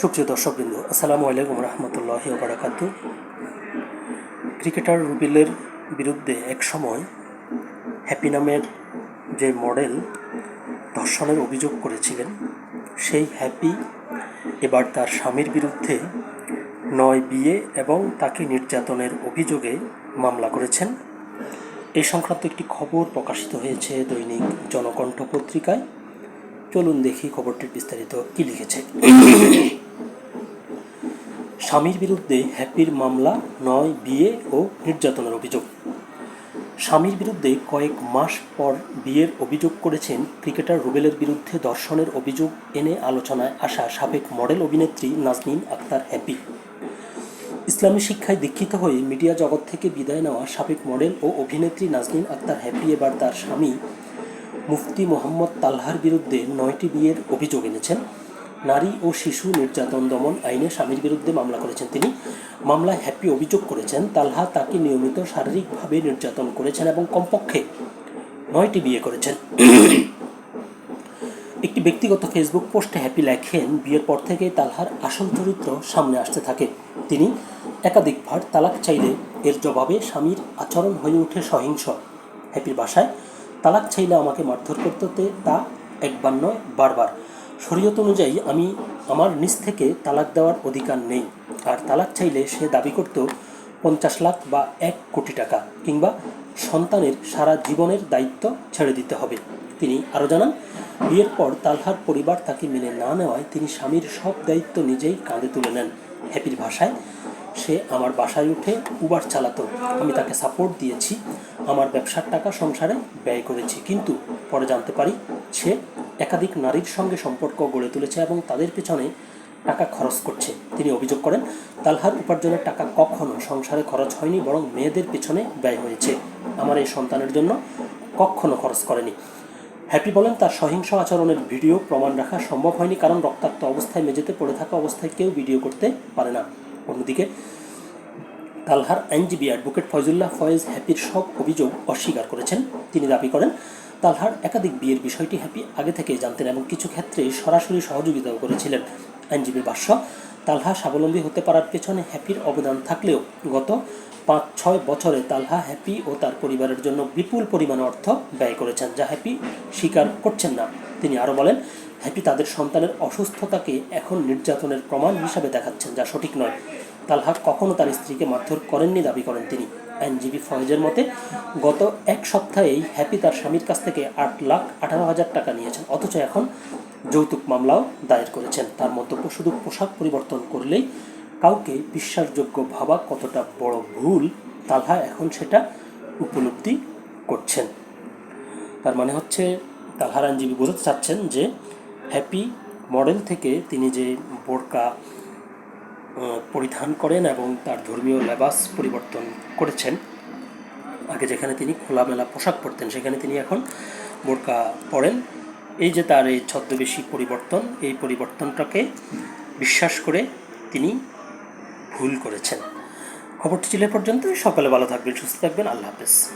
সুপ্রিয় দর্শকবৃন্দ, আসসালামু আলাইকুম রহমতুল্লাহ বারাকাত ক্রিকেটার রুবিলের বিরুদ্ধে এক সময় হ্যাপি নামের যে মডেল ধর্ষণের অভিযোগ করেছিলেন, সেই হ্যাপি এবার তার স্বামীর বিরুদ্ধে নয় বিয়ে এবং তাকে নির্যাতনের অভিযোগে মামলা করেছেন। এই সংক্রান্ত একটি খবর প্রকাশিত হয়েছে দৈনিক জনকণ্ঠ পত্রিকায়। চলুন দেখি খবরটির বিস্তারিত কী লিখেছে। স্বামীর বিরুদ্ধে হ্যাপির মামলা, নয়, বিয়ে ও নির্যাতনের অভিযোগ। স্বামীর বিরুদ্ধে কয়েক মাস পর বিয়ের অভিযোগ করেছেন ক্রিকেটার রুবেলের বিরুদ্ধে ধর্ষণের অভিযোগ এনে আলোচনায় আসা সাবেক মডেল অভিনেত্রী নাজনীন আক্তার হ্যাপি। ইসলামী শিক্ষায় দীক্ষিত হয়ে মিডিয়া জগৎ থেকে বিদায় নেওয়া সাবেক মডেল ও অভিনেত্রী নাজনীন আক্তার হ্যাপি এবার তার স্বামী মুফতি মোহাম্মদ তালহার বিরুদ্ধে নয়টি বিয়ের অভিযোগ এনেছেন। নারী ও শিশু নির্যাতন দমন আইনে স্বামীর বিরুদ্ধে মামলা করেছেন তিনি। মামলায় হ্যাপি অভিযোগ করেছেন, তালহা তাকে নিয়মিত শারীরিকভাবে নির্যাতন করেছেন এবং কমপক্ষে নয়টি বিয়ে করেছেন। একটি ব্যক্তিগত ফেসবুক পোস্টে হ্যাপি লেখেন, বিয়ের পর থেকেই তালহার আসল চরিত্র সামনে আসতে থাকে। তিনি একাধিকবার তালাক চাইলে এর জবাবে স্বামীর আচরণ হয়ে ওঠে সহিংস। হ্যাপির বাসায়, তালাক চাইলে আমাকে মারধর করতে তা একবার নয়, বারবার। শরীয়ত অনুযায়ী আমি আমার নিজ থেকে তালাক দেওয়ার অধিকার নেই। আর তালাক চাইলে সে দাবি করত পঞ্চাশ লাখ বা এক কোটি টাকা কিংবা সন্তানের সারা জীবনের দায়িত্ব ছেড়ে দিতে হবে। তিনি আরও জানান, বিয়ের পর তালহার পরিবার তাকে মেনে না নেওয়ায় তিনি স্বামীর সব দায়িত্ব নিজেই কাঁধে তুলে নেন। হ্যাপির ভাষায়, সে আমার বাসায় উঠে উবার চালাতো। আমি তাকে সাপোর্ট দিয়েছি, আমার ব্যবসার টাকা সংসারে ব্যয় করেছি। কিন্তু পরে জানতে পারি, সে একাধিক নারীর সঙ্গে সম্পর্ক গড়ে তুলেছে এবং তাদের পেছনে টাকা খরচ করছে। তিনি অভিযোগ করেন, তালহার উপার্জনের টাকা কখনো সংসারে খরচ হয়নি, বরং মেয়েদের পেছনে ব্যয় হয়েছে। আমার এই সন্তানের জন্য কখনো খরচ করেনি। হ্যাপি বলেন, তার সহিংস আচরণের ভিডিও প্রমাণ রাখা সম্ভব হয়নি, কারণ রক্তাক্ত অবস্থায় মেঝেতে পড়ে থাকা অবস্থায় কেউ ভিডিও করতে পারে না। অন্যদিকে, তালহার আইনজীবী অ্যাডভোকেট ফয়জুল্লাহ ফয়েজ হ্যাপির সব অভিযোগ অস্বীকার করেছেন। তিনি দাবি করেন তালহার একাধিক বিয়ের বিষয়টি হ্যাপি আগে থেকেই জানতেন এবং কিছু ক্ষেত্রে সরাসরি সহযোগিতাও করেছিলেন। আইনজীবীর ভাষ্য তালহা স্বাবলম্বী হতে পারার পেছনে হ্যাপির অবদান থাকলেও গত পাঁচ ছয় বছরে তালহা হ্যাপি ও তার পরিবারের জন্য বিপুল পরিমাণ অর্থ ব্যয় করেছেন, যা হ্যাপি স্বীকার করছেন না। তিনি আরও বলেন, হ্যাপি তাদের সন্তানের অসুস্থতাকে এখন নির্যাতনের প্রমাণ হিসাবে দেখাচ্ছেন, যা সঠিক নয়। তালহা কখনো তার স্ত্রীকে মারধর করেননি, দাবি করেন তিনি। আইনজীবী ফয়েজের মতে, গত এক সপ্তাহেই হ্যাপি তার স্বামীর কাছ থেকে আট লাখ আঠারো হাজার টাকা নিয়েছেন। অথচ এখন যৌতুক মামলাও দায়ের করেছেন। তার মন্তব্য, শুধু পোশাক পরিবর্তন করলেই কাউকে বিশ্বাসযোগ্য ভাবা কতটা বড় ভুল তালহা এখন সেটা উপলব্ধি করছেন। তার মানে হচ্ছে তালহার আইনজীবী বোঝাতে চাচ্ছেন যে, হ্যাপি মডেল থেকে তিনি যে বোরকা পরিধান করেন এবং তার ধর্মীয় লেবাস পরিবর্তন করেছেন। আগে যেখানে তিনি খোলামেলা পোশাক পরতেন, সেখানে তিনি এখন বোরকা পরেন। এই যে তার এই ছদ্মবেশী পরিবর্তন, এই পরিবর্তনটাকে বিশ্বাস করে তিনি ভুল করেছেন। খবরটি ছিল পর্যন্ত সকালে ভালো থাকবেন, সুস্থ থাকবেন। আল্লাহ হাফেজ।